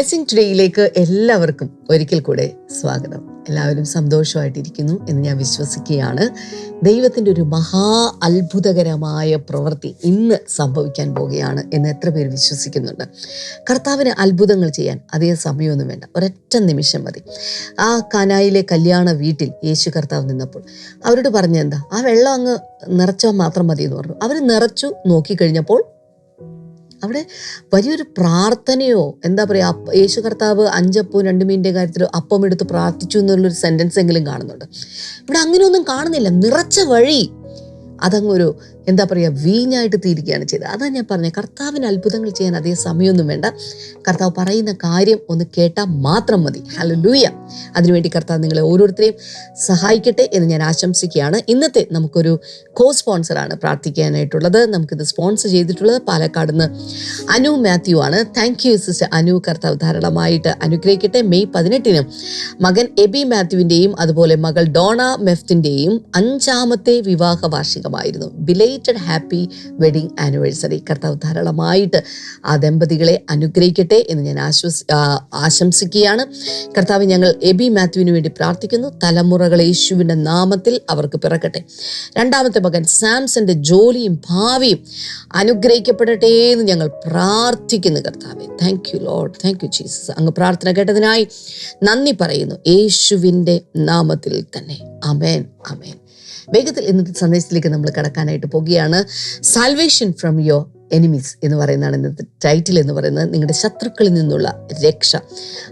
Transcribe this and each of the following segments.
Blessing ടുഡേയിലേക്ക് എല്ലാവർക്കും ഒരിക്കൽ കൂടെ സ്വാഗതം. എല്ലാവരും സന്തോഷമായിട്ടിരിക്കുന്നു എന്ന് ഞാൻ വിശ്വസിക്കുകയാണ്. ദൈവത്തിന്റെ ഒരു മഹാ അത്ഭുതകരമായ പ്രവൃത്തി ഇന്ന് സംഭവിക്കാൻ പോവുകയാണ് എന്ന് എത്ര പേര് വിശ്വസിക്കുന്നുണ്ട്. കർത്താവിന് അത്ഭുതങ്ങൾ ചെയ്യാൻ അതേ സമയമൊന്നും വേണ്ട. ഒരൊറ്റ നിമിഷം മതി. ആ കനായിലെ കല്യാണ വീട്ടിൽ യേശു കർത്താവ് നിന്നപ്പോൾ അവരോട് പറഞ്ഞെന്താ? ആ വെള്ളം അങ്ങ് നിറച്ചാൽ മാത്രം മതി എന്ന് പറഞ്ഞു. അവർ നിറച്ചു നോക്കിക്കഴിഞ്ഞപ്പോൾ അവിടെ വലിയൊരു പ്രാർത്ഥനയോ എന്താ പറയുക യേശു കർത്താവ് അഞ്ചപ്പവും രണ്ട് മീനിന്റെ കാര്യത്തിൽ അപ്പം എടുത്ത് പ്രാർത്ഥിച്ചു എന്നുള്ളൊരു സെന്റൻസ് എങ്കിലും കാണുന്നുണ്ട്. ഇവിടെ അങ്ങനെയൊന്നും കാണുന്നില്ല. നിറച്ച വഴി അതങ്ങൊരു എന്താ പറയുക വീഞ്ഞായിട്ട് തീരുകയാണ് ചെയ്തത്. അതാണ് ഞാൻ പറഞ്ഞത് കർത്താവിന് അത്ഭുതങ്ങൾ ചെയ്യാൻ അതേ സമയമൊന്നും വേണ്ട. കർത്താവ് പറയുന്ന കാര്യം ഒന്ന് കേട്ടാൽ മാത്രം മതി. ഹലോ ലൂയ അതിനുവേണ്ടി കർത്താവ് നിങ്ങളെ ഓരോരുത്തരെയും സഹായിക്കട്ടെ എന്ന് ഞാൻ ആശംസിക്കുകയാണ്. ഇന്നത്തെ നമുക്കൊരു കോ സ്പോൺസറാണ് പ്രാർത്ഥിക്കാനായിട്ടുള്ളത്. നമുക്കിത് സ്പോൺസർ ചെയ്തിട്ടുള്ളത് പാലക്കാട് നിന്ന് അനു മാത്യു ആണ്. Thank you sister Anu. കർത്താവ് ധാരാളമായിട്ട് അനുഗ്രഹിക്കട്ടെ. മെയ് പതിനെട്ടിന് മകൻ എബി മാത്യുവിന്റെയും അതുപോലെ മകൾ ഡോണ മെഫ്റ്റിന്റെയും അഞ്ചാമത്തെ വിവാഹ വാർഷികമായിരുന്നു ബിലേറ്റഡ് ഹാപ്പി വെഡിങ് ആനിവേഴ്സറി കർത്താവ് ധാരാളമായിട്ട് ആ ദമ്പതികളെ അനുഗ്രഹിക്കട്ടെ എന്ന് ഞാൻ ആശ്വസി ആശംസിക്കുകയാണ്. കർത്താവ് ഞങ്ങൾ എബി മാത്യുവിന് വേണ്ടി പ്രാർത്ഥിക്കുന്നു. തലമുറകൾ യേശുവിന്റെ നാമത്തിൽ അവർക്ക് പിറക്കട്ടെ. രണ്ടാമത്തെ മകൻ സാംസന്റെ ജോലിയും ഭാവിയും അനുഗ്രഹിക്കപ്പെടട്ടെ എന്ന് ഞങ്ങൾ പ്രാർത്ഥിക്കുന്നു കർത്താവെ. Thank you Lord thank you Jesus അങ്ങ് പ്രാർത്ഥന കേട്ടതിനായി നന്ദി പറയുന്നു. യേശുവിന്റെ നാമത്തിൽ തന്നെ. അമേൻ അമേൻ വേഗത്തിൽ ഇന്നത്തെ സന്ദേശത്തിലേക്ക് നമ്മൾ കടക്കാനായിട്ട് പോവുകയാണ് സാൽവേഷൻ ഫ്രം യുവർ എനിമീസ് എന്ന് പറയുന്നതാണ് ഇന്നത്തെ ടൈറ്റിൽ എന്ന് പറയുന്നത്. നിങ്ങളുടെ ശത്രുക്കളിൽ നിന്നുള്ള രക്ഷ.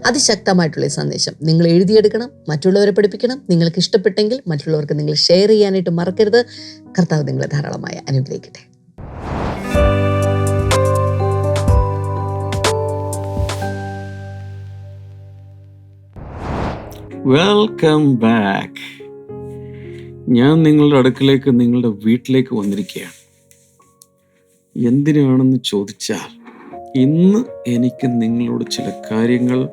അതിശക്തമായിട്ടുള്ള സന്ദേശം. നിങ്ങൾ എഴുതിയെടുക്കണം മറ്റുള്ളവരെ പഠിപ്പിക്കണം. നിങ്ങൾക്ക് ഇഷ്ടപ്പെട്ടെങ്കിൽ മറ്റുള്ളവർക്ക് നിങ്ങൾ ഷെയർ ചെയ്യാനായിട്ട് മറക്കരുത്. കർത്താവ് നിങ്ങളെ ധാരാളമായി അനുഗ്രഹിക്കട്ടെ. വെൽക്കം ബാക്ക് ഞാൻ നിങ്ങളുടെ അടുക്കിലേക്ക് നിങ്ങളുടെ വീട്ടിലേക്ക് വന്നിരിക്കുകയാണ്. എന്തിനാണെന്ന് ചോദിച്ചാൽ ഇന്ന് എനിക്ക് നിങ്ങളോട് ചില കാര്യങ്ങൾ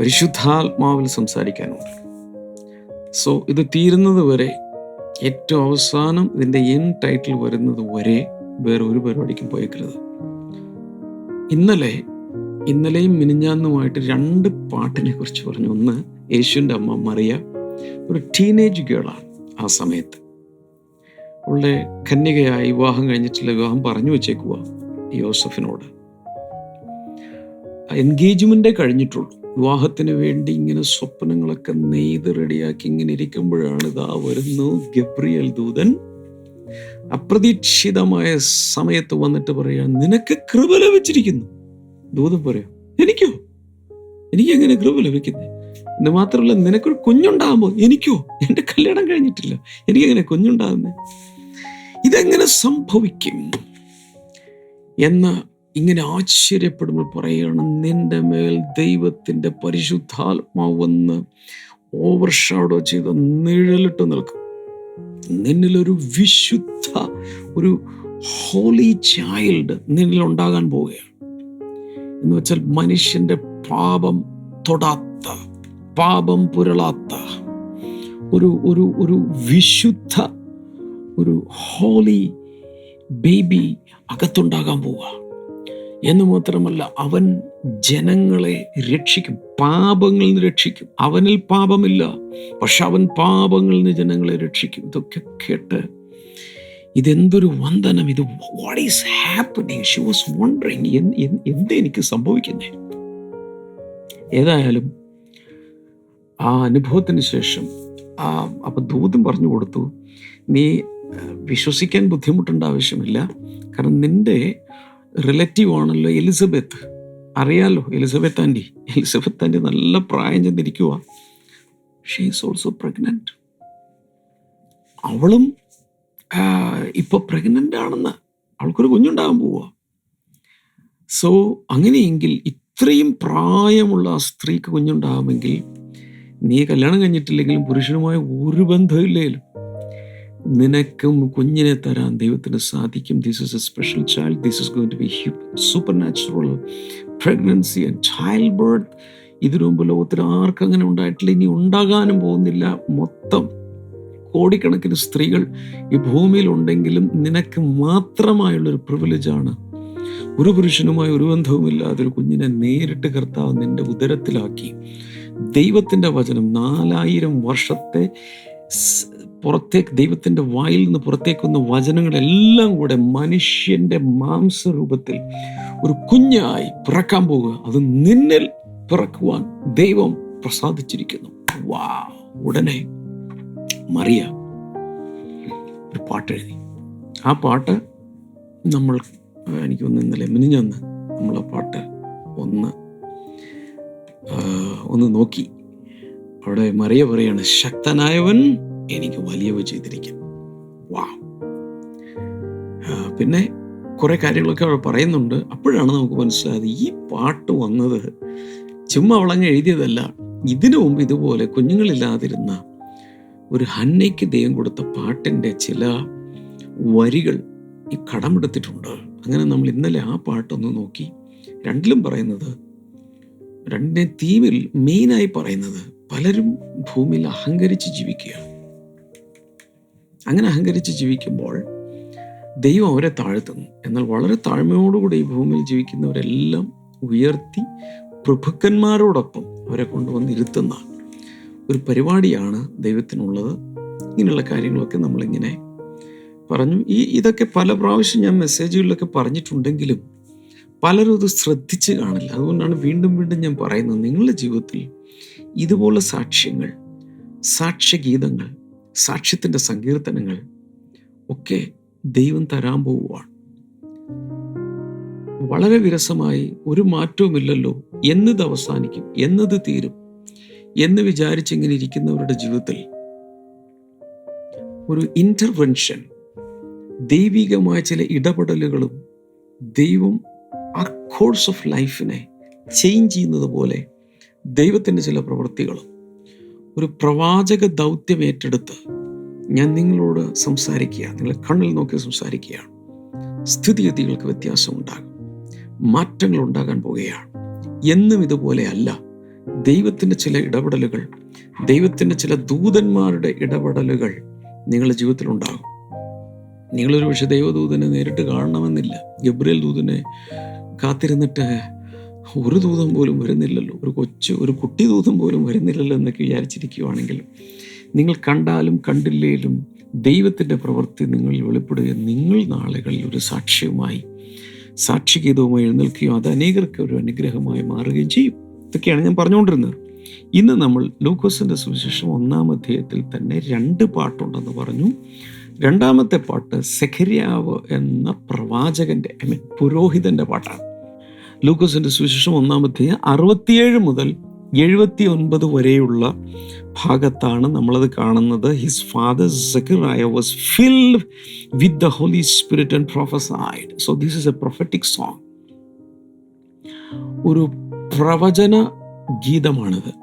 പരിശുദ്ധാത്മാവിൽ സംസാരിക്കാനുണ്ട്. സോ ഇത് തീരുന്നത് വരെ ഏറ്റവും അവസാനം ഇതിന്റെ എൻ ടൈറ്റിൽ വരുന്നത് വരെ വേറെ ഒരു പരിപാടിക്കും പോയേക്കരുത്. ഇന്നലെ ഇന്നലെയും മിനിഞ്ഞാന്നുമായിട്ട് രണ്ട് പാട്ടിനെ കുറിച്ച് പറഞ്ഞു. ഒന്ന് യേശുവിന്റെ അമ്മ മറിയ ഒരു ടീനേജ് ഗേളാണ് ആ സമയത്ത്. അവളുടെ കന്യകയായി വിവാഹം കഴിഞ്ഞിട്ടുള്ള വിവാഹം പറഞ്ഞു വെച്ചേക്കുക യോസഫിനോട്. എൻഗേജ്മെന്റേ കഴിഞ്ഞിട്ടുള്ളൂ. വിവാഹത്തിന് വേണ്ടി ഇങ്ങനെ സ്വപ്നങ്ങളൊക്കെ നെയ്ത് റെഡിയാക്കി ഇങ്ങനെ ഇരിക്കുമ്പോഴാണ് ഇതാ വരുന്നു ഗബ്രിയൽ ദൂതൻ. അപ്രതീക്ഷിതമായ സമയത്ത് വന്നിട്ട് പറയാ നിനക്ക് കൃപ ലഭിച്ചിരിക്കുന്നു. ദൂതൻ പറയാം എനിക്കോ? എനിക്ക് എങ്ങനെ കൃപ ലഭിക്കുന്നത് എന്ന് മാത്രമല്ല നിനക്കൊരു കുഞ്ഞുണ്ടാകുമ്പോൾ എനിക്കോ? എന്റെ കല്യാണം കഴിഞ്ഞിട്ടില്ല. എനിക്ക് എങ്ങനെ കുഞ്ഞുണ്ടാകുന്നത് ഇതെങ്ങനെ സംഭവിക്കും? എന്ന് ഇങ്ങനെ ആശ്ചര്യപ്പെടുമ്പോൾ പറയുകയാണ് നിന്റെ മേൽ ദൈവത്തിന്റെ പരിശുദ്ധാത്മാവ് വന്ന് ഓവർഷാഡോ ചെയ്ത് നിഴലിട്ട് നിൽക്കും. നിന്നിലൊരു വിശുദ്ധ ഒരു ഹോളി ചൈൽഡ് നിന്നിൽ ഉണ്ടാകാൻ പോവുകയാണ്. എന്ന് വെച്ചാൽ മനുഷ്യന്റെ പാപം തൊടാത്ത പാപം പുരളാത്ത ഒരു ഒരു ഒരു വിശുദ്ധ ഒരു ഹോളി ബേബി അകത്തുണ്ടാകാൻ പോവുക. എന്ന് മാത്രമല്ല അവൻ ജനങ്ങളെ രക്ഷിക്കും പാപങ്ങളിൽ നിന്ന് രക്ഷിക്കും. അവനിൽ പാപമില്ല പക്ഷെ അവൻ പാപങ്ങളിൽ നിന്ന് ജനങ്ങളെ രക്ഷിക്കും. ഇതൊക്കെ കേട്ട് ഇതെന്തൊരു വന്ദനം ഇത് what is happening she was wondering എന്ത് എനിക്ക് സംഭവിക്കുന്നേ? ഏതായാലും ആ അനുഭവത്തിന് ശേഷം ആ അപ്പം ദൂതം പറഞ്ഞു കൊടുത്തു നീ വിശ്വസിക്കാൻ ബുദ്ധിമുട്ടേണ്ട ആവശ്യമില്ല. കാരണം നിന്റെ റിലേറ്റീവ് ആണല്ലോ എലിസബത്ത്. അറിയാലോ എലിസബത്ത് ആന്റി. എലിസബത്ത് ആന്റി നല്ല പ്രായം ചെന്നിരിക്കുക ഷീ ഈസ് ഓൾസോ പ്രഗ്നന്റ് അവളും ഇപ്പോൾ പ്രഗ്നന്റ് ആണെന്ന് അവൾക്കൊരു കുഞ്ഞുണ്ടാകാൻ പോവുക സോ അങ്ങനെയെങ്കിൽ ഇത്രയും പ്രായമുള്ള ആ സ്ത്രീക്ക് കുഞ്ഞുണ്ടാകുമെങ്കിൽ നീ കല്യാണം കഴിഞ്ഞിട്ടില്ലെങ്കിലും പുരുഷനുമായി ഒരു ബന്ധമില്ലേലും നിനക്കും കുഞ്ഞിനെ തരാൻ ദൈവത്തിന് സാധിക്കും. This is a special child this is goin' to be supernatural pregnancy and childbirth ഇതിനു മുമ്പ് ലോകത്തിൽ ആർക്കും അങ്ങനെ ഉണ്ടായിട്ടില്ല. ഇനി ഉണ്ടാകാനും പോകുന്നില്ല. മൊത്തം കോടിക്കണക്കിന് സ്ത്രീകൾ ഈ ഭൂമിയിൽ ഉണ്ടെങ്കിലും നിനക്ക് മാത്രമായുള്ളൊരു പ്രിവിലേജാണ് ഒരു പുരുഷനുമായി ഒരു ബന്ധവുമില്ലാതെ ഒരു കുഞ്ഞിനെ നേരിട്ട് കർത്താവ് നിന്റെ ഉദരത്തിലാക്കി. ദൈവത്തിന്റെ വചനം നാലായിരം വർഷത്തെ പുറത്തേക്ക് ദൈവത്തിന്റെ വായിൽ നിന്ന് പുറത്തേക്ക് വന്ന വചനങ്ങളെല്ലാം കൂടെ മനുഷ്യന്റെ മാംസരൂപത്തിൽ ഒരു കുഞ്ഞായി പിറക്കാൻ പോകുക. അത് നിന്നിൽ പിറക്കുവാൻ ദൈവം പ്രസാദിച്ചിരിക്കുന്നു. വാ ഉടനെ മറിയ ഒരു പാട്ട് എഴുതി. ആ പാട്ട് നമ്മൾ ആ, എനിക്ക് ഒന്ന് ഇന്നലെ മിനിഞ്ഞന്ന് നമ്മൾ ആ പാട്ട് ഒന്ന് ഒന്ന് നോക്കി. അവിടെ മറിയ പറയാണ് ശക്തനായവൻ എനിക്ക് വലിയവ ചെയ്തിരിക്കും. വാ. പിന്നെ കുറെ കാര്യങ്ങളൊക്കെ അവിടെ പറയുന്നുണ്ട്. അപ്പോഴാണ് നമുക്ക് മനസ്സിലായത് ഈ പാട്ട് വന്നത് ചുമ്മാ അവളങ്ങ് എഴുതിയതല്ല. ഇതിനു മുമ്പ് ഇതുപോലെ കുഞ്ഞുങ്ങളില്ലാതിരുന്ന ഒരു ഹന്നയ്ക്ക് ദൈവം കൊടുത്ത പാട്ടിന്റെ ചില വരികൾ ഈ കടമെടുത്തിട്ടുണ്ട്. അങ്ങനെ നമ്മൾ ഇന്നലെ ആ പാട്ടൊന്ന് നോക്കി. രണ്ടിലും പറയുന്നത് രണ്ടിനെ തീമിൽ മെയിനായി പറയുന്നത് പലരും ഭൂമിയിൽ അഹങ്കരിച്ച് ജീവിക്കുകയാണ്. അങ്ങനെ അഹങ്കരിച്ച് ജീവിക്കുമ്പോൾ ദൈവം അവരെ താഴ്ത്തുന്നു. എന്നാൽ വളരെ താഴ്മയോടുകൂടി ഈ ഭൂമിയിൽ ജീവിക്കുന്നവരെല്ലാം ഉയർത്തി പ്രഭുക്കന്മാരോടൊപ്പം അവരെ കൊണ്ടുവന്ന് ഇരുത്തുന്ന ഒരു പരിപാടിയാണ് ദൈവത്തിനുള്ളത്. ഇങ്ങനെയുള്ള കാര്യങ്ങളൊക്കെ നമ്മളിങ്ങനെ പറഞ്ഞു. ഈ ഇതൊക്കെ പല പ്രാവശ്യം ഞാൻ മെസ്സേജുകളിലൊക്കെ പറഞ്ഞിട്ടുണ്ടെങ്കിലും പലരും ഇത് ശ്രദ്ധിച്ച് കാണില്ല. അതുകൊണ്ടാണ് വീണ്ടും വീണ്ടും ഞാൻ പറയുന്നത് നിങ്ങളുടെ ജീവിതത്തിൽ ഇതുപോലെ സാക്ഷ്യങ്ങൾ സാക്ഷ്യഗീതങ്ങൾ സാക്ഷ്യത്തിന്റെ സങ്കീർത്തനങ്ങൾ ഒക്കെ ദൈവം തരാൻ പോവുകയാണ്. വളരെ വിരസമായി ഒരു മാറ്റവുമില്ലല്ലോ? എന്നത് അവസാനിക്കും എന്നത് തീരും. എന്ന് വിചാരിച്ചിങ്ങനെ ഇരിക്കുന്നവരുടെ ജീവിതത്തിൽ ഒരു ഇന്റർവെൻഷൻ ദൈവികമായ ചില ഇടപെടലുകളും ദൈവം ആ കോഴ്സ് ഓഫ് ലൈഫിനെ ചേഞ്ച് ചെയ്യുന്നത് പോലെ ദൈവത്തിന്റെ ചില പ്രവൃത്തികളും. ഒരു പ്രവാചക ദൗത്യം ഏറ്റെടുത്ത് ഞാൻ നിങ്ങളോട് സംസാരിക്കുക നിങ്ങളെ കണ്ണിൽ നോക്കി സംസാരിക്കുകയാണ്. സ്ഥിതിഗതികൾക്ക് വ്യത്യാസം ഉണ്ടാകും. മാറ്റങ്ങൾ ഉണ്ടാകാൻ പോവുകയാണ് എന്നും ഇതുപോലെയല്ല ദൈവത്തിന്റെ ചില ഇടപെടലുകൾ ദൈവത്തിന്റെ ചില ദൂതന്മാരുടെ ഇടപെടലുകൾ നിങ്ങളുടെ ജീവിതത്തിൽ ഉണ്ടാകും. നിങ്ങളൊരു പക്ഷേ ദൈവദൂതനെ നേരിട്ട് കാണണമെന്നില്ല. ഗബ്രിയൽ ദൂതനെ കാത്തിരുന്നിട്ട് ഒരു ദൂതം പോലും വരുന്നില്ലല്ലോ. ഒരു കൊച്ചു ഒരു കുട്ടി ദൂതം പോലും വരുന്നില്ലല്ലോ എന്നൊക്കെ വിചാരിച്ചിരിക്കുകയാണെങ്കിൽ നിങ്ങൾ കണ്ടാലും കണ്ടില്ലേലും ദൈവത്തിന്റെ പ്രവൃത്തി നിങ്ങളിൽ വെളിപ്പെടുകയും നിങ്ങൾ നാളുകളിൽ ഒരു സാക്ഷ്യവുമായി സാക്ഷിഗീതവുമായി എഴുന്നേൽക്കുകയും അത് അനേകർക്ക് ഒരു അനുഗ്രഹമായി മാറുകയും ചെയ്യും. ഇതൊക്കെയാണ് ഞാൻ പറഞ്ഞുകൊണ്ടിരുന്നത്. ഇന്ന് നമ്മൾ ലൂക്കോസിന്റെ സുവിശേഷം ഒന്നാം അധ്യായത്തിൽ തന്നെ രണ്ട് പാട്ടുണ്ടെന്ന് പറഞ്ഞു. രണ്ടാമത്തെ പാട്ട് സെഖരിയാവ് എന്ന പ്രവാചകന്റെ ഐ മീൻ പുരോഹിതന്റെ പാട്ടാണ്. ലൂക്കോസിന്റെ സുവിശേഷം ഒന്നാമത്തെ അറുപത്തിയേഴ് മുതൽ എഴുപത്തി ഒൻപത് വരെയുള്ള ഭാഗത്താണ് നമ്മളത് കാണുന്നത്. His father Zechariah was filled with the Holy Spirit and prophesied so this is a prophetic song ഒരു പ്രവചന ഗീതമാണിത്.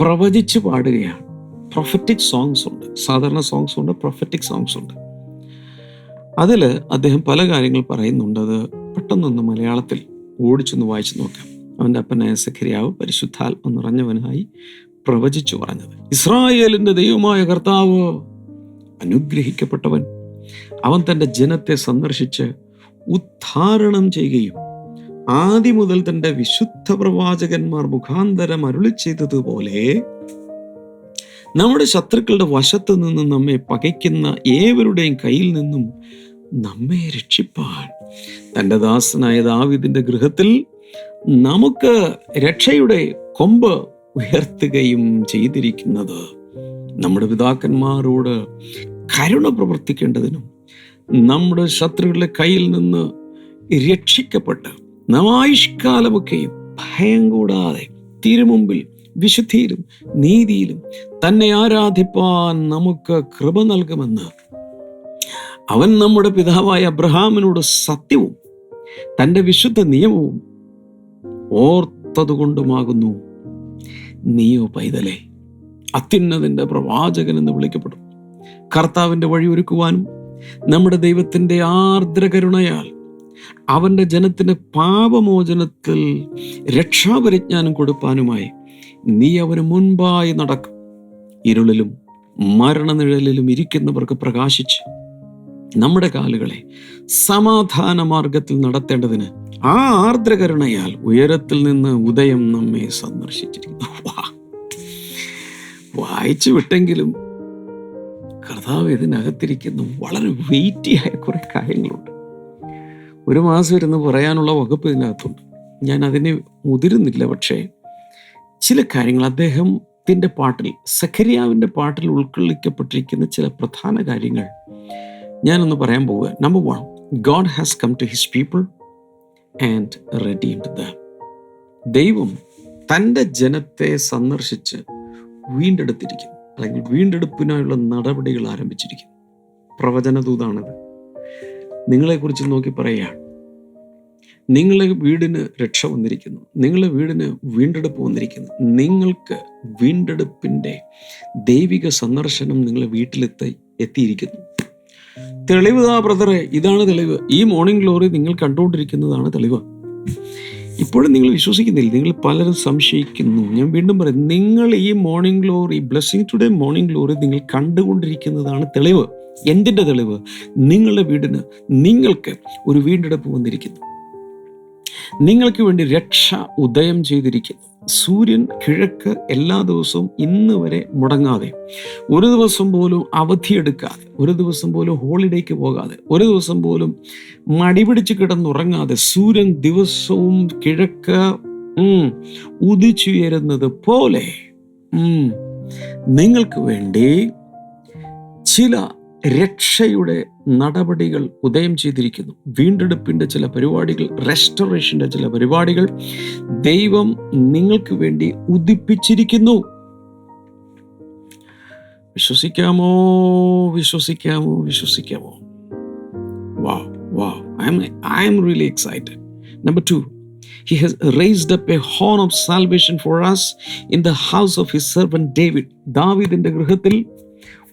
പ്രവചിച്ച് പാടുകയാണ്. പ്രൊഫറ്റിക് സോങ്സ് ഉണ്ട്. സാധാരണ സോങ്സ് ഉണ്ട് പ്രൊഫറ്റിക് സോങ്സ് ഉണ്ട്. അതിൽ അദ്ദേഹം പല കാര്യങ്ങൾ പറയുന്നുണ്ട്. അത് പെട്ടെന്നൊന്ന് മലയാളത്തിൽ ഓടിച്ചൊന്ന് വായിച്ചു നോക്കാം. അവന്റെ അപ്പനായ സഖരിയാവ് പരിശുദ്ധാത്മ നിറഞ്ഞവനായി പ്രവചിച്ചു പറഞ്ഞത്. ഇസ്രായേലിന്റെ ദൈവമായ കർത്താവ് അനുഗ്രഹിക്കപ്പെട്ടവൻ. അവൻ തന്റെ ജനത്തെ സന്ദർശിച്ച് ഉദ്ധാരണം ചെയ്യുകയും ആദ്യം മുതൽ തന്റെ വിശുദ്ധ പ്രവാചകന്മാർ മുഖാന്തരം അരുളി ചെയ്തതുപോലെ നമ്മുടെ ശത്രുക്കളുടെ വശത്ത് നിന്നും നമ്മെ പകയ്ക്കുന്ന ഏവരുടെയും കയ്യിൽ നിന്നും നമ്മെ രക്ഷിപ്പാൻ തന്റെ ദാസനായ ദാവിദിന്റെ ഗൃഹത്തിൽ നമുക്ക് രക്ഷയുടെ കൊമ്പ് ഉയർത്തുകയും ചെയ്തിരിക്കുന്നത്. നമ്മുടെ പിതാക്കന്മാരോട് കരുണ പ്രവർത്തിക്കേണ്ടതിനും നമ്മുടെ ശത്രുക്കളുടെ കയ്യിൽ നിന്ന് രക്ഷിക്കപ്പെട്ട് നവായുഷ്കാലമൊക്കെയും ഭയം കൂടാതെ തിരുമുമ്പിൽ വിശുദ്ധിയിലും നീതിയിലും തന്നെ ആരാധിപ്പാൻ നമുക്ക് കൃപ നൽകുമെന്ന് അവൻ നമ്മുടെ പിതാവായ അബ്രഹാമിനോട് സത്യവും തന്റെ വിശുദ്ധ നിയമവും ഓർത്തതുകൊണ്ടുമാകുന്നു. നീയോ പൈതലേ അത്യുന്നതിന്റെ പ്രവാചകൻ എന്ന് വിളിക്കപ്പെടും. കർത്താവിന്റെ വഴി ഒരുക്കുവാനും നമ്മുടെ ദൈവത്തിന്റെ ആർദ്രകരുണയാൽ അവന്റെ ജനത്തിന് പാപമോചനത്തിൽ രക്ഷാപരിജ്ഞാനം കൊടുപ്പാനുമായി നീ അവന് മുൻപായി നടക്കും. ഇരുളിലും മരണനിഴലിലും ഇരിക്കുന്നവർക്ക് പ്രകാശിച്ച് നമ്മുടെ കാലുകളെ സമാധാന മാർഗത്തിൽ നടത്തേണ്ടതിന് ആ ആർദ്രകരുണയാൽ ഉയരത്തിൽ നിന്ന് ഉദയം നമ്മെ സന്ദർശിച്ചിരിക്കുന്നു. വായിച്ചു വിട്ടെങ്കിലും കർത്താവ് ഇതിനകത്തിരിക്കുന്ന. വളരെ വെയിറ്റിയായ കുറെ കാര്യങ്ങളുണ്ട്. ഒരു മാസം ഇരുന്ന് പറയാനുള്ള വകുപ്പ് ഇതിനകത്തുണ്ട്. ഞാൻ അതിനെ മുതിരുന്നില്ല പക്ഷേ ചില കാര്യങ്ങൾ അദ്ദേഹത്തിന്റെ പാട്ടിൽ സഖരിയാവിന്റെ പാട്ടിൽ ഉൾക്കൊള്ളിക്കപ്പെട്ടിരിക്കുന്ന ചില പ്രധാന കാര്യങ്ങൾ ഞാനൊന്ന് പറയാൻ പോവുക. Number one God has come to his people and redeemed the ദൈവം തന്റെ ജനത്തെ സന്ദർശിച്ച് വീണ്ടെടുത്തിരിക്കുന്നു. അല്ലെങ്കിൽ വീണ്ടെടുപ്പിനായുള്ള നടപടികൾ ആരംഭിച്ചിരിക്കുന്നു. പ്രവചനദൂതാണിത് നിങ്ങളെക്കുറിച്ച് നോക്കി പറയുകയാണ് നിങ്ങളെ വീടിന് രക്ഷ വന്നിരിക്കുന്നു. നിങ്ങളെ വീടിന് വീണ്ടെടുപ്പ് വന്നിരിക്കുന്നു. നിങ്ങൾക്ക് വീണ്ടെടുപ്പിന്റെ ദൈവിക സന്ദർശനം നിങ്ങളെ വീട്ടിലെത്തി എത്തിയിരിക്കുന്നു. തെളിവ് ആ ബ്രദറെ ഇതാണ് തെളിവ്. ഈ മോർണിംഗ് ഗ്ലോറി നിങ്ങൾ കണ്ടുകൊണ്ടിരിക്കുന്നതാണ് തെളിവ്. ഇപ്പോഴും നിങ്ങൾ വിശ്വസിക്കുന്നില്ല. നിങ്ങൾ പലരും സംശയിക്കുന്നു. ഞാൻ വീണ്ടും പറയും നിങ്ങൾ ഈ morning glory blessing today morning glory നിങ്ങൾ കണ്ടുകൊണ്ടിരിക്കുന്നതാണ് തെളിവ്. എന്തിന്റെ തെളിവ്? നിങ്ങളുടെ വീടിന് നിങ്ങൾക്ക് ഒരു വീണ്ടെടുപ്പ് വന്നിരിക്കുന്നു. നിങ്ങൾക്ക് വേണ്ടി രക്ഷ ഉദയം ചെയ്തിരിക്കുന്നു. സൂര്യൻ കിഴക്ക് എല്ലാ ദിവസവും ഇന്ന് വരെ മുടങ്ങാതെ ഒരു ദിവസം പോലും അവധിയെടുക്കാതെ ഒരു ദിവസം പോലും ഹോളിഡേക്ക് പോകാതെ ഒരു ദിവസം പോലും മടിപിടിച്ച് കിടന്നുറങ്ങാതെ സൂര്യൻ ദിവസവും കിഴക്ക് ഉദിച്ചുയരുന്നത് പോലെ നിങ്ങൾക്ക് വേണ്ടി ചില രക്ഷയുടെ നടപടികൾ ഉദയം ചെയ്തിരിക്കുന്നു. വീണ്ടെടുപ്പിന്റെ ചില പരിപാടികൾ റെസ്റ്റോറേഷന്റെ ചില പരിപാടികൾ ദൈവം നിങ്ങൾക്ക് വേണ്ടി ഉദിപ്പിച്ചിരിക്കുന്നു. വിശ്വസിക്കാമോ? വിശ്വസിക്കാമോ? വിശ്വസിക്കാമോ? വാ വാ I'm I'm really excited number two He has raised up a horn of salvation for us in the house of his servant David. ദാവീദിന്റെ ഗൃഹത്തിൽ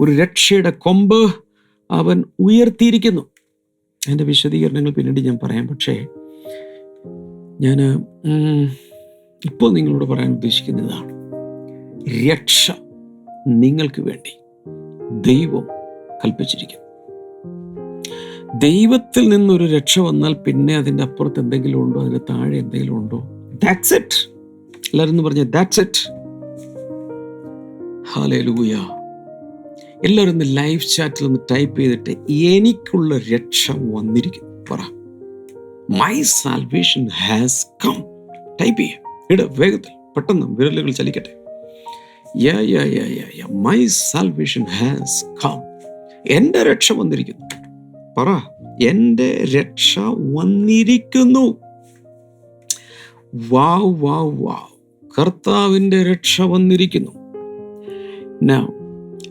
ഒരു രക്ഷയുടെ കൊമ്പ് അവൻ ഉയർത്തിയിരിക്കുന്നു. അതിന്റെ വിശദീകരണങ്ങൾ പിന്നീട് ഞാൻ പറയാം. പക്ഷേ ഞാൻ ഇപ്പോൾ നിങ്ങളോട് പറയാൻ ഉദ്ദേശിക്കുന്നതാണ്. രക്ഷ നിങ്ങൾക്ക് വേണ്ടി ദൈവം കൽപ്പിച്ചിരിക്കുന്നു. ദൈവത്തിൽ നിന്നൊരു രക്ഷ വന്നാൽ പിന്നെ അതിന്റെ അപ്പുറത്ത് എന്തെങ്കിലും ഉണ്ടോ? അതിന്റെ താഴെ എന്തെങ്കിലും ഉണ്ടോ? ദാറ്റ്സ് ഇറ്റ് എല്ലാവരും പറഞ്ഞു ദാറ്റ്സ് ഇറ്റ് ഹാലൂയ എല്ലാവരും ഒന്ന് ലൈവ് ചാറ്റിൽ ഒന്ന് ടൈപ്പ് ചെയ്തിട്ട് എനിക്കുള്ള രക്ഷ വന്നിരിക്കും പറ. My salvation has come type ചെയ്യാം. ഇട വേഗത്തിൽ. പെട്ടെന്ന് വിരലുകൾ ചലിക്കട്ടെ. മൈ സാൽവേഷൻ ഹാസ് കം എന്റെ രക്ഷ വന്നിരിക്കുന്നു. പറ. എന്റെ രക്ഷ വന്നിരിക്കുന്നു. വാവ് വാവ് വാവ് കർത്താവിന്റെ രക്ഷ വന്നിരിക്കുന്നു.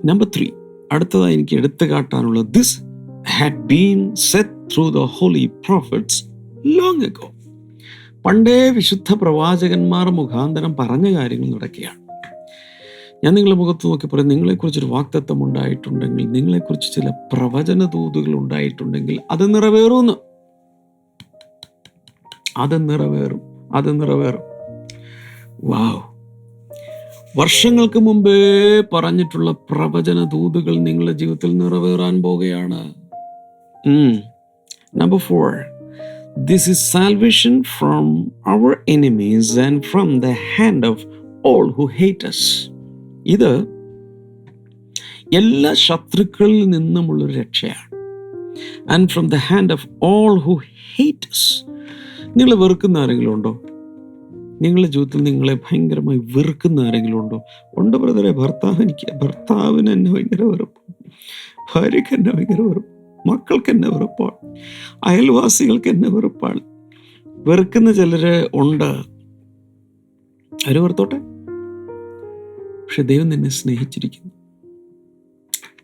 നമ്പർ ത്രീ അടുത്തതായി എനിക്ക് എടുത്തു കാട്ടാനുള്ളത് this had been set through the holy prophets long ago പണ്ടേ വിശുദ്ധ പ്രവാചകന്മാർ മുഖാന്തരം പറഞ്ഞ കാര്യങ്ങൾ നടക്കുകയാണ്. ഞാൻ നിങ്ങളുടെ മുഖത്ത് നോക്കി പറയും നിങ്ങളെക്കുറിച്ചൊരു വാക്തത്വം ഉണ്ടായിട്ടുണ്ടെങ്കിൽ നിങ്ങളെക്കുറിച്ച് ചില പ്രവചന ദൂതുകൾ ഉണ്ടായിട്ടുണ്ടെങ്കിൽ അത് നിറവേറുമെന്ന് അത് നിറവേറും അത് നിറവേറും. വാവ് വർഷങ്ങൾക്ക് മുമ്പേ പറഞ്ഞിട്ടുള്ള പ്രവചന ദൂതുകൾ നിങ്ങളുടെ ജീവിതത്തിൽ നിറവേറാൻ പോകുകയാണ് number four this is salvation from our enemies and from the hand of all who hate us ഇത് എല്ലാ ശത്രുക്കളിൽ നിന്നുമുള്ളൊരു രക്ഷയാണ്. And from the hand of all who hate us നിങ്ങൾ വെറുക്കുന്ന ആരെങ്കിലും ഉണ്ടോ? നിങ്ങളുടെ ജീവിതത്തിൽ നിങ്ങളെ ഭയങ്കരമായി വെറുക്കുന്ന ആരെങ്കിലും ഉണ്ടോ? ഉണ്ട് ബ്രദറെ ഭർത്താവ് എനിക്ക് ഭർത്താവിന് എന്നെ ഭയങ്കര വെറുപ്പ്. ഭാര്യയ്ക്ക് എന്നെ ഭയങ്കര വെറുപ്പ്. മക്കൾക്ക് എന്നെ വെറുപ്പാണ്. അയൽവാസികൾക്ക് എന്നെ വെറുപ്പാണ്. വെറുക്കുന്ന ചിലര് ഉണ്ട്. അവർ വെറുത്തോട്ടെ? പക്ഷെ ദൈവം നിന്നെ സ്നേഹിച്ചിരിക്കുന്നു.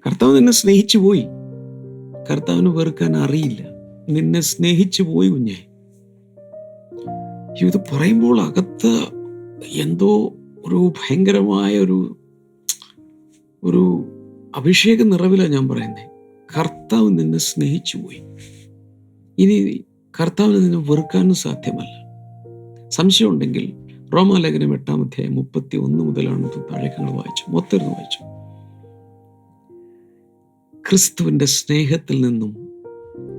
കർത്താവ് നിന്നെ സ്നേഹിച്ചു പോയി. കർത്താവിന് വെറുക്കാൻ അറിയില്ല. നിന്നെ സ്നേഹിച്ചു പോയി കുഞ്ഞെ. ഇത് പറയുമ്പോൾ അകത്ത് എന്തോ ഒരു ഭയങ്കരമായ ഒരു ഒരു അഭിഷേക നിറവിലാണ് ഞാൻ പറയുന്നത് കർത്താവ് നിന്നെ സ്നേഹിച്ചു പോയി. ഇനി കർത്താവ് നിന്നെ വെറുക്കാനും സാധ്യമല്ല. സംശയമുണ്ടെങ്കിൽ റോമാലേഖനം എട്ടാം അധ്യായം മുപ്പത്തി ഒന്ന് മുതലാണ് താഴേക്കങ്ങൾ വായിച്ചു. മൊത്തം വായിച്ചു. ക്രിസ്തുവിന്റെ സ്നേഹത്തിൽ നിന്നും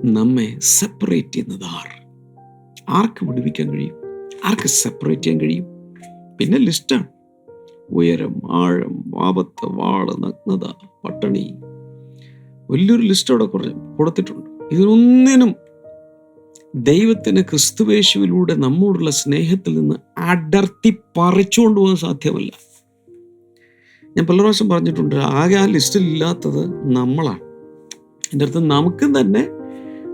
നമ്മെ സെപ്പറേറ്റ് ചെയ്യുന്നത് ആർ? ആർക്ക് വിടുവിക്കാൻ കഴിയും? ആർക്ക് സെപ്പറേറ്റ് ചെയ്യാൻ കഴിയും? പിന്നെ ലിസ്റ്റാണ് ഉയരം ആഴം ആപത്ത് വാൾ നഗ്നത പട്ടണി. വലിയൊരു ലിസ്റ്റ് അവിടെ കുറച്ച് കൊടുത്തിട്ടുണ്ട്. ഇതിനൊന്നിനും ദൈവത്തിന് ക്രിസ്തുവേശുവിലൂടെ നമ്മോടുള്ള സ്നേഹത്തിൽ നിന്ന് അടർത്തി പറിച്ചുകൊണ്ട് പോകാൻ സാധ്യമല്ല. ഞാൻ പല പ്രാവശ്യം പറഞ്ഞിട്ടുണ്ട് ആകെ ആ ലിസ്റ്റിലില്ലാത്തത് നമ്മളാണ്. എന്റെ അടുത്ത് നമുക്കും തന്നെ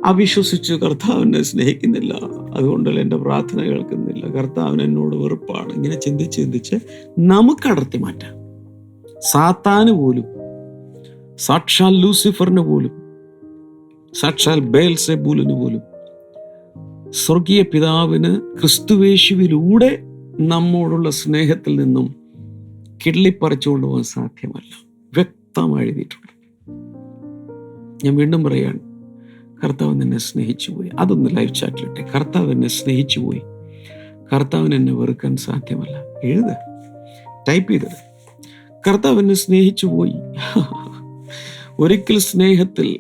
അവിശ്വസിച്ചു കർത്താവിനെ സ്നേഹിക്കുന്നില്ല. അതുകൊണ്ടല്ല എന്റെ പ്രാർത്ഥന കേൾക്കുന്നില്ല. കർത്താവിന് എന്നോട് വെറുപ്പാണ്. ഇങ്ങനെ ചിന്തിച്ച് ചിന്തിച്ച് നമുക്ക് അടർത്തി മാറ്റാം. സാത്താന് പോലും സാക്ഷാൽ ലൂസിഫറിന് പോലും സാക്ഷാൽ ബേൽസെബൂലിന് പോലും സ്വർഗീയ പിതാവിന് ക്രിസ്തുവേശുവിലൂടെ നമ്മോടുള്ള സ്നേഹത്തിൽ നിന്നും കിള്ളിപ്പറിച്ചുകൊണ്ട് പോകാൻ സാധ്യമല്ല. വ്യക്തമായി എഴുതിയിട്ടുണ്ട്. ഞാൻ വീണ്ടും പറയാണ് കർത്താവ് നിന്നെ സ്നേഹിച്ചു പോയി അതൊന്ന് ലൈവ് ചാറ്റിലിട്ടെ കർത്താവ് എന്നെ സ്നേഹിച്ചു പോയി കർത്താവിന് എന്നെ വെറുക്കാൻ സാധ്യമല്ല. എഴുത്. ടൈപ്പ് ചെയ്തത് കർത്താവ് എന്നെ സ്നേഹിച്ചു പോയി ഒരിക്കൽ സ്നേഹത്തിൽ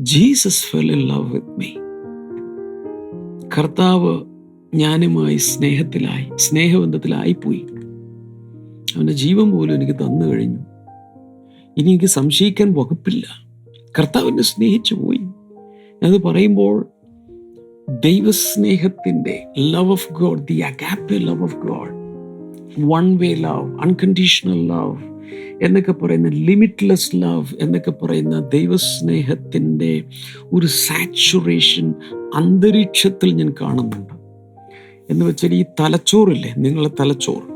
Jesus fell in love with me കർത്താവ് ഞാനുമായി സ്നേഹത്തിലായി സ്നേഹബന്ധത്തിലായിപ്പോയി. അവന്റെ ജീവൻ പോലും എനിക്ക് തന്നു കഴിഞ്ഞു. ഇനി എനിക്ക് സംശയിക്കാൻ വകുപ്പില്ല. കർത്താവിനെ സ്നേഹിച്ചു പോയി അത് പറയുമ്പോൾ ദൈവസ്നേഹത്തിന്റെ love of God the agape love of God one way love unconditional love എന്നൊക്കെ പറയുന്ന ലിമിറ്റ്ലെസ് ലവ് എന്നൊക്കെ പറയുന്ന ദൈവസ്നേഹത്തിന്റെ ഒരു സാച്ചുറേഷൻ അന്തരീക്ഷത്തിൽ ഞാൻ കാണുന്നുണ്ട്. എന്ന് വെച്ചാൽ ഈ തലച്ചോറില്ലേ നിങ്ങളെ തലച്ചോറ്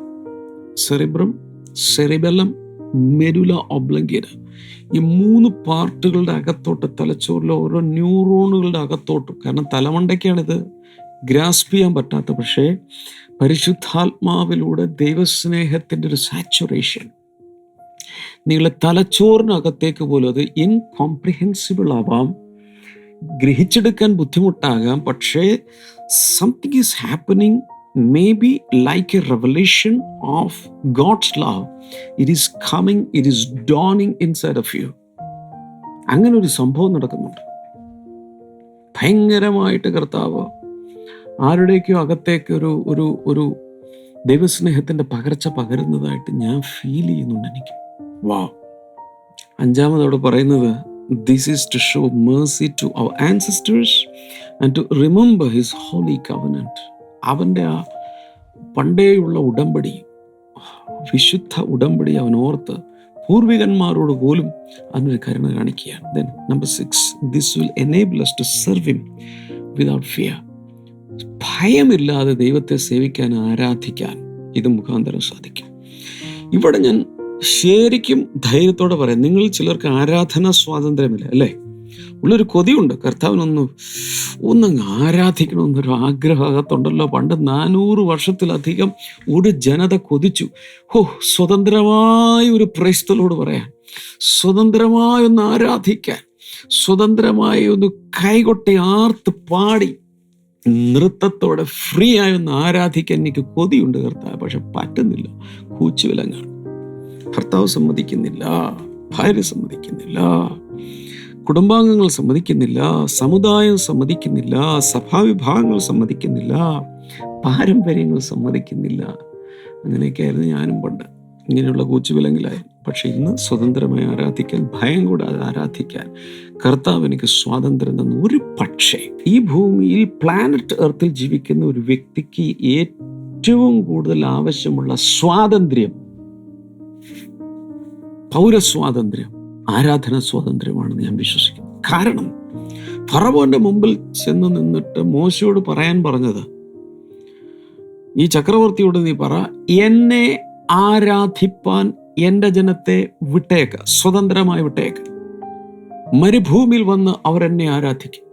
സെറിബ്രം സെറിബെല്ലം മെരുല ഒബ്ലങ്കേര ഈ മൂന്ന് പാർട്ടുകളുടെ അകത്തോട്ട് തലച്ചോറിലെ ഓരോ ന്യൂറോണുകളുടെ അകത്തോട്ടും കാരണം തലമണ്ടയ്ക്കാണിത് ഗ്രാസ്പ് ചെയ്യാൻ പറ്റാത്ത പക്ഷേ പരിശുദ്ധാത്മാവിലൂടെ ദൈവസ്നേഹത്തിന്റെ ഒരു സാച്ചുറേഷൻ നിങ്ങളെ തലച്ചോറിനകത്തേക്ക് പോലും അത് ഇൻകോംപ്രിഹെൻസിബിൾ ആവാം ഗ്രഹിച്ചെടുക്കാൻ ബുദ്ധിമുട്ടാകാം പക്ഷേ something is happening maybe like a revelation of God's love it is coming it is dawning inside of you അങ്ങനെ ഒരു സംഭവം നടക്കുന്നുണ്ട്. ഭയങ്കരമായിട്ട് കർത്താവ് ആരുടെയൊക്കെയോ അകത്തേക്ക് ഒരു ഒരു ഒരു ദൈവസ്നേഹത്തിന്റെ പകർച്ച പകരുന്നതായിട്ട് ഞാൻ ഫീൽ ചെയ്യുന്നുണ്ട് എനിക്ക്. വാ അഞ്ചാമതോട് പറയുന്നത് this is to show mercy to our ancestors and to remember his holy covenant അവന്റെ ആ പണ്ടേയുള്ള ഉടമ്പടി വിശുദ്ധ ഉടമ്പടി അവൻ ഓർത്ത് പൂർവികന്മാരോട് പോലും അതിനൊരു കരുണ കാണിക്കുകയാണ്. Then number six this will enable us to serve him without fear ഭയമില്ലാതെ ദൈവത്തെ സേവിക്കാൻ ആരാധിക്കാൻ ഇത് മുഖാന്തരം സാധിക്കും. ഇവിടെ ഞാൻ ശരിക്കും ധൈര്യത്തോടെ പറയാം. നിങ്ങൾ ചിലർക്ക് ആരാധന സ്വാതന്ത്ര്യമില്ല അല്ലേ? ഉള്ളൊരു കൊതിയുണ്ട്. കർത്താവിനൊന്ന് ഒന്നങ്ങ് ആരാധിക്കണമെന്നൊരു ആഗ്രഹത്തുണ്ടല്ലോ പണ്ട് നാനൂറ് വർഷത്തിലധികം ഒരു ജനത കൊതിച്ചു. ഹോ സ്വതന്ത്രമായ ഒരു പ്രൈസ്തലോട് പറയാൻ സ്വതന്ത്രമായി ഒന്ന് ആരാധിക്കാൻ സ്വതന്ത്രമായി ഒന്ന് കൈകൊട്ടി ആർത്ത് പാടി നൃത്തത്തോടെ ഫ്രീ ആയി ഒന്ന് ആരാധിക്കാൻ എനിക്ക് കൊതിയുണ്ട് കർത്താവ്. പക്ഷെ പറ്റുന്നില്ല. കൂച്ചുവിലങ്ങാണ് ഭർത്താവ് സമ്മതിക്കുന്നില്ല. ഭാര്യ സമ്മതിക്കുന്നില്ല. കുടുംബാംഗങ്ങൾ സമ്മതിക്കുന്നില്ല സമുദായം സമ്മതിക്കുന്നില്ല സഭാവിഭാഗങ്ങൾ സമ്മതിക്കുന്നില്ല പാരമ്പര്യങ്ങൾ സമ്മതിക്കുന്നില്ല. അങ്ങനെയൊക്കെയായിരുന്നു ഞാനും പണ്ട്. ഇങ്ങനെയുള്ള കൂച്ചുവിലങ്കിലായി പക്ഷെ ഇന്ന് സ്വതന്ത്രമായി ആരാധിക്കാൻ ഭയം കൂടാതെ ആരാധിക്കാൻ കർത്താവ് എനിക്ക് സ്വാതന്ത്ര്യം തന്നു. ഒരു പക്ഷേ ഈ ഭൂമിയിൽ പ്ലാനറ്റ് എർത്തിൽ ജീവിക്കുന്ന ഒരു വ്യക്തിക്ക് ഏറ്റവും കൂടുതൽ ആവശ്യമുള്ള സ്വാതന്ത്ര്യം പൗരസ്വാതന്ത്ര്യം ആരാധന സ്വാതന്ത്ര്യമാണെന്ന് ഞാൻ വിശ്വസിക്കുന്നു. കാരണം ഫറവോന്റെ മുമ്പിൽ ചെന്ന് നിന്നിട്ട് മോശയോട് പറയാൻ പറഞ്ഞത് ഈ ചക്രവർത്തിയോട് നീ പറ എന്നെ ആരാധിപ്പാൻ എന്റെ ജനത്തെ വിട്ടേക്ക് സ്വതന്ത്രമായി വിട്ടേക്ക്. മരുഭൂമിയിൽ വന്ന് അവരെന്നെ ആരാധിക്കും.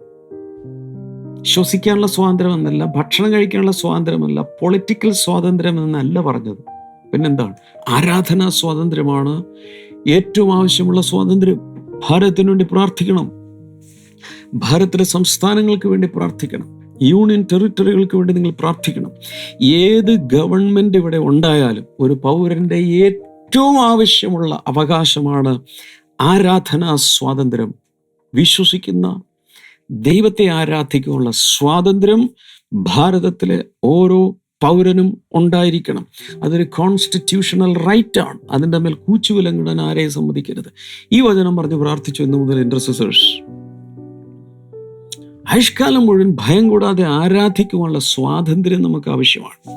ശ്വസിക്കാനുള്ള സ്വാതന്ത്ര്യം എന്നല്ല ഭക്ഷണം കഴിക്കാനുള്ള സ്വാതന്ത്ര്യമല്ല പൊളിറ്റിക്കൽ സ്വാതന്ത്ര്യം എന്നല്ല പറഞ്ഞത്. പിന്നെന്താണ്? ആരാധനാ സ്വാതന്ത്ര്യമാണ് ഏറ്റവും ആവശ്യമുള്ള സ്വാതന്ത്ര്യം ഭാരതത്തിന് വേണ്ടി പ്രാർത്ഥിക്കണം. ഭാരതത്തിലെ സംസ്ഥാനങ്ങൾക്ക് വേണ്ടി പ്രാർത്ഥിക്കണം. യൂണിയൻ ടെറിട്ടറികൾക്ക് വേണ്ടി നിങ്ങൾ പ്രാർത്ഥിക്കണം. ഏത് ഗവൺമെന്റ് ഇവിടെ ഉണ്ടായാലും ഒരു പൗരന്റെ ഏറ്റവും ആവശ്യമുള്ള അവകാശമാണ് ആരാധനാ സ്വാതന്ത്ര്യം. വിശ്വസിക്കുന്ന ദൈവത്തെ ആരാധിക്കാനുള്ള സ്വാതന്ത്ര്യം ഭാരതത്തിലെ ഓരോ പൗരനും ഉണ്ടായിരിക്കണം. അതൊരു കോൺസ്റ്റിറ്റ്യൂഷണൽ റൈറ്റ് ആണ്. അതിന്റെ മേൽ കൂച്ചുവിലങ്ങിടാൻ ആരെയും സമ്മതിക്കരുത്. ഈ വചനം പറഞ്ഞ് പ്രാർത്ഥിച്ചു എന്ന് മുതൽ ഇൻട്രസേഴ്സ് ആയുഷ്കാലം മുഴുവൻ ഭയം കൂടാതെ ആരാധിക്കുവാനുള്ള സ്വാതന്ത്ര്യം നമുക്ക് ആവശ്യമാണ്.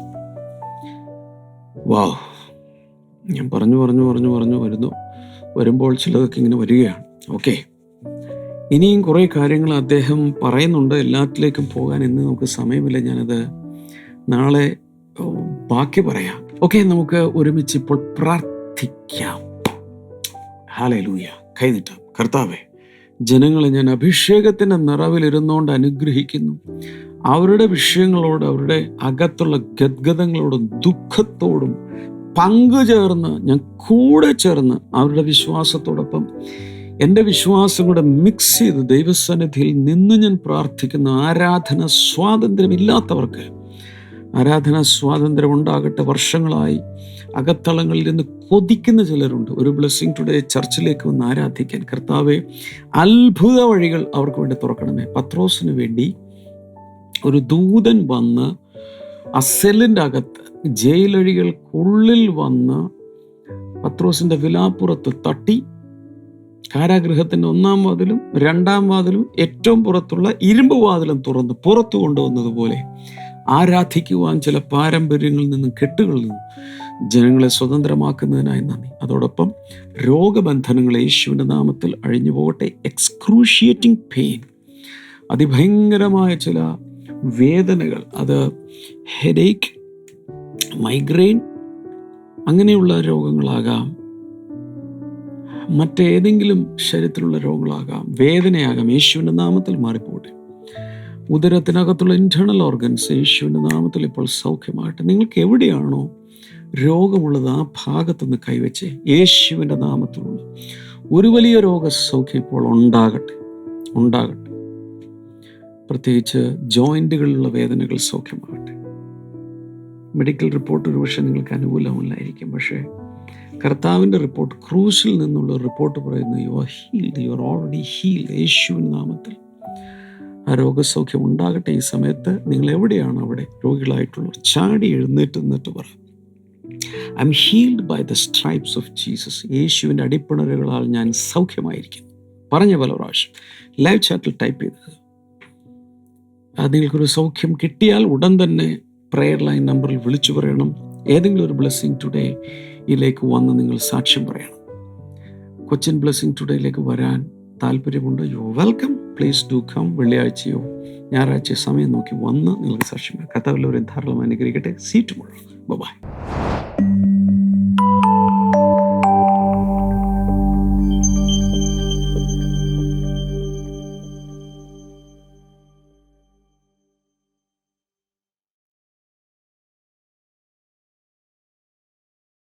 വാ. ഞാൻ പറഞ്ഞു പറഞ്ഞു പറഞ്ഞു പറഞ്ഞു വരുന്നു. വരുമ്പോൾ ചിലതൊക്കെ ഇങ്ങനെ വരികയാണ്. ഓക്കെ. ഇനിയും കുറേ കാര്യങ്ങൾ അദ്ദേഹം പറയുന്നുണ്ട്. എല്ലാത്തിലേക്കും പോകാൻ ഇന്ന് നമുക്ക് സമയമില്ല. ഞാനത് നാളെ ബാക്കി പറയാം. ഓക്കെ നമുക്ക് ഒരുമിച്ച് ഇപ്പോൾ പ്രാർത്ഥിക്കാം. ഹാലേ ലൂയ കൈനീട്ട കർത്താവേ ജനങ്ങളെ ഞാൻ അഭിഷേകത്തിന്റെ നിറവിലിരുന്നുകൊണ്ട് അനുഗ്രഹിക്കുന്നു. അവരുടെ വിഷയങ്ങളോട് അവരുടെ അകത്തുള്ള ഗദ്ഗതങ്ങളോടും ദുഃഖത്തോടും പങ്കുചേർന്ന് ഞാൻ കൂടെ ചേർന്ന് അവരുടെ വിശ്വാസത്തോടൊപ്പം എന്റെ വിശ്വാസം കൂടെ മിക്സ് ചെയ്ത് ദൈവസന്നിധിയിൽ നിന്ന് ഞാൻ പ്രാർത്ഥിക്കുന്ന ആരാധന സ്വാതന്ത്ര്യമില്ലാത്തവർക്ക് ആരാധന സ്വാതന്ത്ര്യം ഉണ്ടാകട്ടെ വർഷങ്ങളായി. അകത്തളങ്ങളിൽ നിന്ന് കൊതിക്കുന്ന ചിലരുണ്ട്. ഒരു ബ്ലെസ്സിങ് ടുഡേ ചർച്ചിലേക്ക് വന്ന് ആരാധിക്കാൻ. കർത്താവെ അത്ഭുത വഴികൾ അവർക്ക് വേണ്ടി തുറക്കണമേ. പത്രോസിന് വേണ്ടി ഒരു ദൂതൻ വന്ന് അസലിന്റെ അകത്ത് ജയിലഴികൾക്കുള്ളിൽ വന്ന് പത്രോസിന്റെ വിലാപ്പുറത്ത് തട്ടി കാരാഗൃഹത്തിന്റെ ഒന്നാം വാതിലും രണ്ടാം വാതിലും ഏറ്റവും പുറത്തുള്ള ഇരുമ്പ് വാതിലും തുറന്ന് പുറത്തു കൊണ്ടുവന്നതുപോലെ ആരാധിക്കുവാൻ ചില പാരമ്പര്യങ്ങളിൽ നിന്നും കെട്ടുകളിൽ നിന്നും ജനങ്ങളെ സ്വതന്ത്രമാക്കുന്നതിനായി നന്ദി. അതോടൊപ്പം രോഗബന്ധനങ്ങൾ യേശുവിന്റെ നാമത്തിൽ അഴിഞ്ഞു പോകട്ടെ. എക്സ്ക്രൂഷിയേറ്റിംഗ് പെയിൻ അതിഭയങ്കരമായ ചില വേദനകൾ. അത് ഹെഡേക്ക് മൈഗ്രെയിൻ അങ്ങനെയുള്ള രോഗങ്ങളാകാം. മറ്റേതെങ്കിലും ശരീരത്തിലുള്ള രോഗങ്ങളാകാം. വേദനയാകാം. യേശുവിന്റെ നാമത്തിൽ മാറിപ്പോട്ടെ ഉദരത്തിനകത്തുള്ള ഇന്റേർണൽ ഓർഗൻസ് യേശുവിന്റെ നാമത്തിൽ ഇപ്പോൾ സൗഖ്യമാകട്ടെ. നിങ്ങൾക്ക് എവിടെയാണോ രോഗമുള്ളത് ആ ഭാഗത്തുനിന്ന് കൈവച്ച്. യേശുവിന്റെ നാമത്തിലുള്ള ഒരു വലിയ രോഗസൗഖ്യം ഇപ്പോൾ ഉണ്ടാകട്ടെ. ഉണ്ടാകട്ടെ. പ്രത്യേകിച്ച് ജോയിന്റുകളിലുള്ള വേദനകൾ സൗഖ്യമാകട്ടെ. മെഡിക്കൽ റിപ്പോർട്ട് ഒരു പക്ഷേ നിങ്ങൾക്ക് അനുകൂലമല്ലായിരിക്കും. പക്ഷേ കർത്താവിന്റെ റിപ്പോർട്ട് ക്രൂസിൽ നിന്നുള്ള റിപ്പോർട്ട് പറയുന്നു you are healed you are already heal യേശുവിൻ നാമത്തിൽ. ആ രോഗസൗഖ്യം ഉണ്ടാകട്ടെ ഈ സമയത്ത് നിങ്ങൾ എവിടെയാണ് അവിടെ രോഗികളായിട്ടുള്ളവർ ചാടി എഴുന്നേറ്റ് നിന്നിട്ട് പറ. I'm healed by the stripes of Jesus യേശുവിന്റെ അടിപ്പിണറുകളാൽ ഞാൻ സൗഖ്യമായിരിക്കുന്നു. പറഞ്ഞ പല പ്രാവശ്യം. ലൈവ് ചാറ്റിൽ ടൈപ്പ് ചെയ്തത്. നിങ്ങൾക്കൊരു സൗഖ്യം കിട്ടിയാൽ ഉടൻ തന്നെ പ്രെയർ ലൈൻ നമ്പറിൽ വിളിച്ചു പറയണം. ഏതെങ്കിലും ഒരു ബ്ലെസ്സിങ് ടുഡേ ഇതിലേക്ക് വന്ന് നിങ്ങൾ സാക്ഷ്യം പറയണം. കൊച്ചിൻ ബ്ലെസ്സിങ് ടുഡേയിലേക്ക് വരാൻ താല്പര്യമുണ്ട്? You welcome please do come വെള്ളിയാഴ്ചയോ ഞായറാഴ്ച സമയം നോക്കി വന്ന് നിങ്ങൾക്ക് സാക്ഷ്യം കഥകളിൽ ഒരു ധാരാളം അനുഗ്രഹിക്കട്ടെ. സീറ്റ് മുഴുവൻ ബൈ